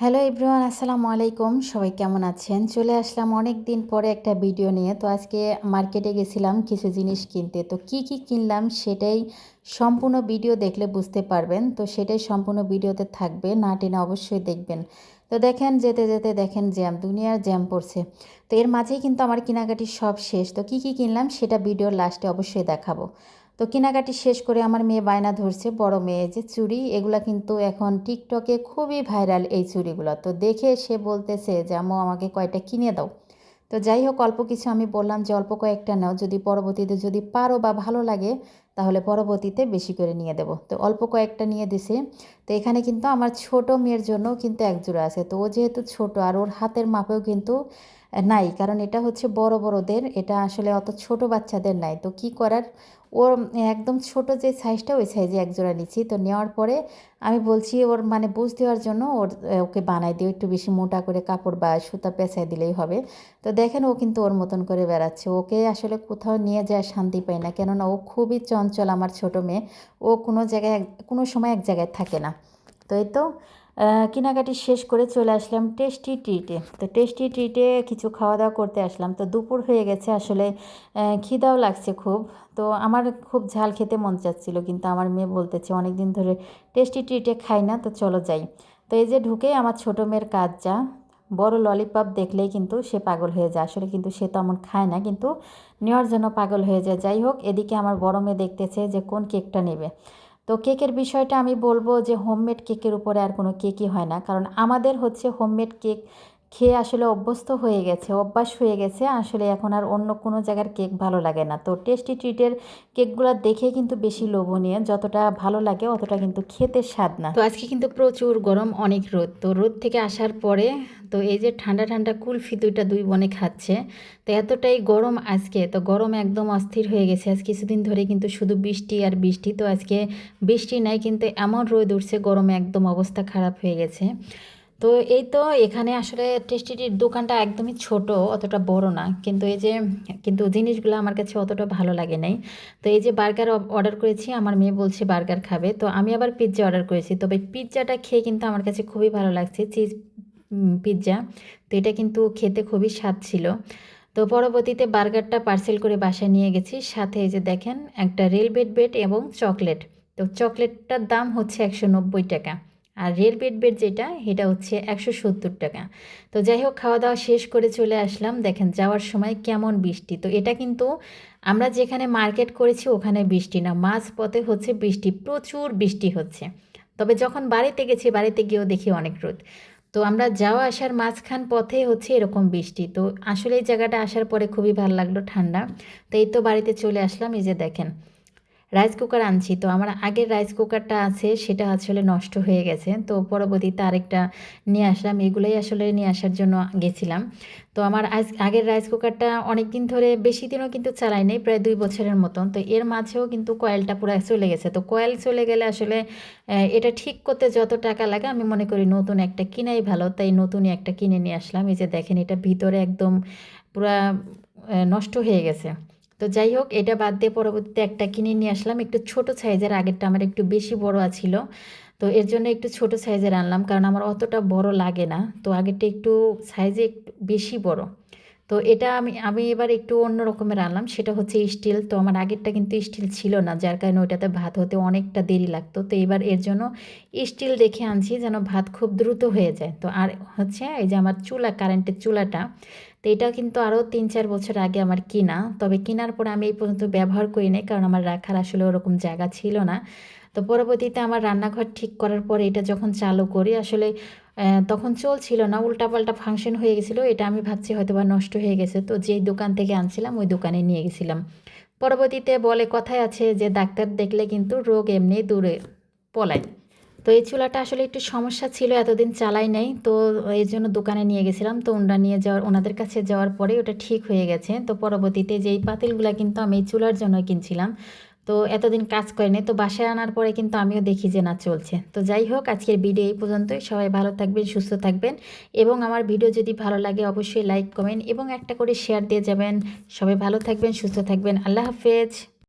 Hello ইব্রাহান আসসালামু আলাইকুম। সবাই কেমন আছেন? চলে আসলাম অনেক দিন পরে একটা ভিডিও নিয়ে। তো আজকে মার্কেটে গেছিলাম কিছু জিনিস কিনতে। তো কি কি কিনলাম সেটাই সম্পূর্ণ ভিডিও দেখলে বুঝতে পারবেন। তো সেটাই সম্পূর্ণ ভিডিওতে থাকবে, না টেনে অবশ্যই দেখবেন। তো দেখেন, যেতে যেতে দেখেন জ্যাম দুনিয়ার জ্যাম পড়ছে। তো এর মাঝেই কিন্তু আমার কেনাকাটি সব শেষ। তো কি কি কিনলাম সেটা ভিডিওর লাস্টে অবশ্যই দেখাবো। তো কেনাকাটি শেষ করে আমার মেয়ে বায়না ধরছে, বড় মেয়ে যে চুড়ি এগুলা কিন্তু এখন টিকটকে খুবই ভাইরাল এই চুড়িগুলো তো দেখে সে বলতেছে যে, আম্মু, আমাকে কয়টা কিনে দাও। তো যাই হোক, অল্প কিছু আমি বললাম যে, অল্প কয়েকটা নাও, যদি পরবর্তীতে যদি পারো বা ভালো লাগে, তাহলে পরবর্তীতে বেশি করে নিয়ে দেবো। তো অল্প কয়েকটা নিয়ে দিছে। তো এখানে কিন্তু আমার ছোট মেয়ের জন্য কিন্তু এক জোড়া আছে। তো ও যেহেতু ছোট, আর ওর হাতের মাপেও কিন্তু নাই। কারণ এটা হচ্ছে বড় বড়দের, এটা আসলে অত ছোট বাচ্চাদের নাই। তো কি করার? ওর একদম ছোট যে সাইজটা ওই সাইজে একজোড়া নিচ্ছি। তো নেওয়ার পরে আমি বলছি ওর মানে বুঝ দেওয়ার জন্য ওর ওকে বানাই দিও। একটু বেশি মোটা করে কাপড় বা সুতা পেঁচাই দিলেই হবে। তো দেখেন ও কিন্তু ওর মতন করে বেড়াচ্ছে। ওকে আসলে কোথাও নিয়ে যায় শান্তি পায় না। কেননা ও খুবই চঞ্চল আমার ছোট মেয়ে। ও কোনো জায়গায় কোনো সময় এক জায়গায় থাকে না। তো এই তো কেনাকাটি শেষ করে চলে আসলাম টেস্টি ট্রিটে তো টেস্টি ট্রিটে কিছু খাওয়া দাওয়া করতে আসলাম। তো দুপুর হয়ে গেছে আসলে খিদাও লাগছে খুব। তো আমার খুব ঝাল খেতে মন চাচ্ছিলো, কিন্তু আমার মেয়ে বলতেছে অনেক দিন ধরে টেস্টি ট্রিটে খাই না, তো চলো যাই। তো এই যে ঢুকেই আমার ছোটো মেয়ের কাজ যা, বড় ললিপপ দেখলেই কিন্তু সে পাগল হয়ে যায়। আসলে কিন্তু সে তেমন খায় না, কিন্তু নেওয়ার জন্য পাগল হয়ে যায়। যাই হোক, এদিকে আমার বড় মেয়ে দেখতেছে যে কোন কেকটা নেবে। তো কেকের বিষয়টা আমি বলব যে হোমমেড কেকের উপরে আর কোনো কেকই হয় না। কারণ আমাদের হচ্ছে হোমমেড কেক খেয়ে আসলে অভ্যস্ত হয়ে গেছে, অভ্যাস হয়ে গেছে, আসলে এখন আর অন্য কোনো জায়গার কেক ভালো লাগে না। তো টেস্টি ট্রিটের কেকগুলো দেখে কিন্তু বেশি লোভনীয়, যতটা ভালো লাগে অতটা কিন্তু খেতে স্বাদ না। তো আজকে কিন্তু প্রচুর গরম, অনেক রোদ। তো রোদ থেকে আসার পরে তো এই যে ঠান্ডা ঠান্ডা কুলফি দুইটা দুই বনে খাচ্ছে, তো এতটাই গরম আজকে, তো গরম একদম অস্থির হয়ে গেছে। আজ কিছুদিন ধরে কিন্তু শুধু বৃষ্টি আর বৃষ্টি, তো আজকে বৃষ্টি নাই কিন্তু এমন রোদ উঠছে, গরমে একদম অবস্থা খারাপ হয়ে গেছে। তো এই তো এখানে আসলে টেস্টিটির দোকানটা একদমই ছোট, অতটা বড় না, কিন্তু এই যে, কিন্তু জিনিসগুলো আমার কাছে অতটা ভালো লাগে নাই। তো এই যে বার্গার অর্ডার করেছি, আমার মেয়ে বলছে বার্গার খাবে, তো আমি আবার পিৎজা অর্ডার করেছি, তবে পিৎজাটা খেয়ে কিন্তু আমার কাছে খুবই ভালো লাগছে, চিজ পিৎজা তো এটা কিন্তু খেতে খুবই স্বাদ ছিল। তো পরবর্তীতে বার্গারটা পার্সেল করে বাসায় নিয়ে গেছি। সাথে এই যে দেখেন, একটা রেলবেট বেড এবং চকলেট। তো চকলেটটার দাম হচ্ছে একশো নব্বই টাকা। আর রেল বেড বেড যেটা এটা হচ্ছে একশো সত্তর টাকা। তো যাই হোক খাওয়া দাওয়া শেষ করে চলে আসলাম। দেখেন, যাওয়ার সময় কেমন বৃষ্টি। তো এটা কিন্তু আমরা যেখানে মার্কেট করেছি, ওখানে বৃষ্টি না। মাঝ পথে হচ্ছে বৃষ্টি, প্রচুর বৃষ্টি হচ্ছে। তবে যখন বাড়িতে গেছি, বাড়িতে গিয়েও দেখি অনেক রোদ। তো আমরা যাওয়া আসার মাঝখান পথে হচ্ছে এরকম বৃষ্টি। তো আসলে এই জায়গাটা আসার পরে খুবই ভালো লাগল ঠান্ডা। তো এই তো বাড়িতে চলে আসলাম, এই যে দেখেন। রাইস কুকার আনছি। তো আমার আগের রাইস কুকারটা আছে, সেটা আসলে নষ্ট হয়ে গেছে। তো পরবর্তীতে আরেকটা নিয়ে আসলাম। এগুলোই আসলে নিয়ে আসার জন্য গেছিলাম। তো আমার আজ, আগের রাইস কুকারটা অনেক দিন ধরে বেশি দিনও কিন্তু চালাই নেই, প্রায় দুই বছরের মতন। তো এর মাঝেও কিন্তু কয়েলটা পুরো চলে গেছে। তো কয়েল চলে গেলে আসলে এটা ঠিক করতে যত টাকা লাগে, আমি মনে করি নতুন একটা কিনাই ভালো। তাই নতুনই একটা কিনে নিয়ে আসলাম। এই যে দেখেন, এটা ভিতরে একদম পুরা নষ্ট হয়ে গেছে। তো যাই হোক, এটা বাদ দিয়ে পরবর্তীতে একটা কিনে নিয়ে আসলাম। একটু ছোট সাইজের, আগেরটা আমার একটু বেশি বড় ছিল তো এর জন্য একটু ছোট সাইজের আনলাম, কারণ আমার অতটা বড় লাগে না। তো আগেরটা একটু সাইজে একটু বেশি বড়। তো এটা আমি আমি এবার একটু অন্য রকমের আনলাম, সেটা হচ্ছে স্টিল। তো আমার আগেরটা কিন্তু স্টিল ছিল না, যার কারণে ওইটাতে ভাত হতে অনেকটা দেরি লাগতো। তো এবার এর জন্য স্টিল দেখে আনছি, যেন ভাত খুব দ্রুত হয়ে যায়। তো আর হচ্ছে এই যে আমার চুলা কারেন্টের চুলাটা তো এটা কিন্তু আরও তিন চার বছর আগে আমার কিনা। তবে কেনার পরে আমি এই পর্যন্ত ব্যবহার করি নাই, কারণ আমার রাখার আসলে ওরকম জায়গা ছিল না। তো পরবর্তীতে আমার রান্নাঘর ঠিক করার পরে এটা যখন চালু করি, আসলে তখন চলছিল না, উল্টাপাল্টা ফাংশন হয়ে গেছিল, এটা আমি ভাবছি হয়তো বা নষ্ট হয়ে গেছে। তো যেই দোকান থেকে আনছিলাম, ওই দোকানে নিয়ে গেছিলাম। পরবর্তীতে বলে কথায় আছে যে, ডাক্তার দেখলে কিন্তু রোগ এমনি দূরে পলায়। তো এই চুলাটা আসলে একটু সমস্যা ছিল, এতদিন চালাই নাই। তো এর জন্য দোকানে নিয়ে গেছিলাম। তো ওনারা নিয়ে যাওয়ার, ওনাদের কাছে যাওয়ার পরে ওটা ঠিক হয়ে গেছে। তো পরবর্তীতে যেই পাতিলগুলো কিন্তু আমি এই চুলার জন্য কিনছিলাম। তো এতদিন কাজ করেনি তো বাসায় আনার পরে কিন্তু আমিও দেখি যে না চলছে। তো যাই হোক, আজকের ভিডিও এই পর্যন্তই। সবাই ভালো থাকবেন, সুস্থ থাকবেন। এবং আমার ভিডিও যদি ভালো লাগে, অবশ্যই লাইক, কমেন্ট এবং একটা করে শেয়ার দিয়ে যাবেন। সবাই ভালো থাকবেন, সুস্থ থাকবেন। আল্লাহ হাফেজ।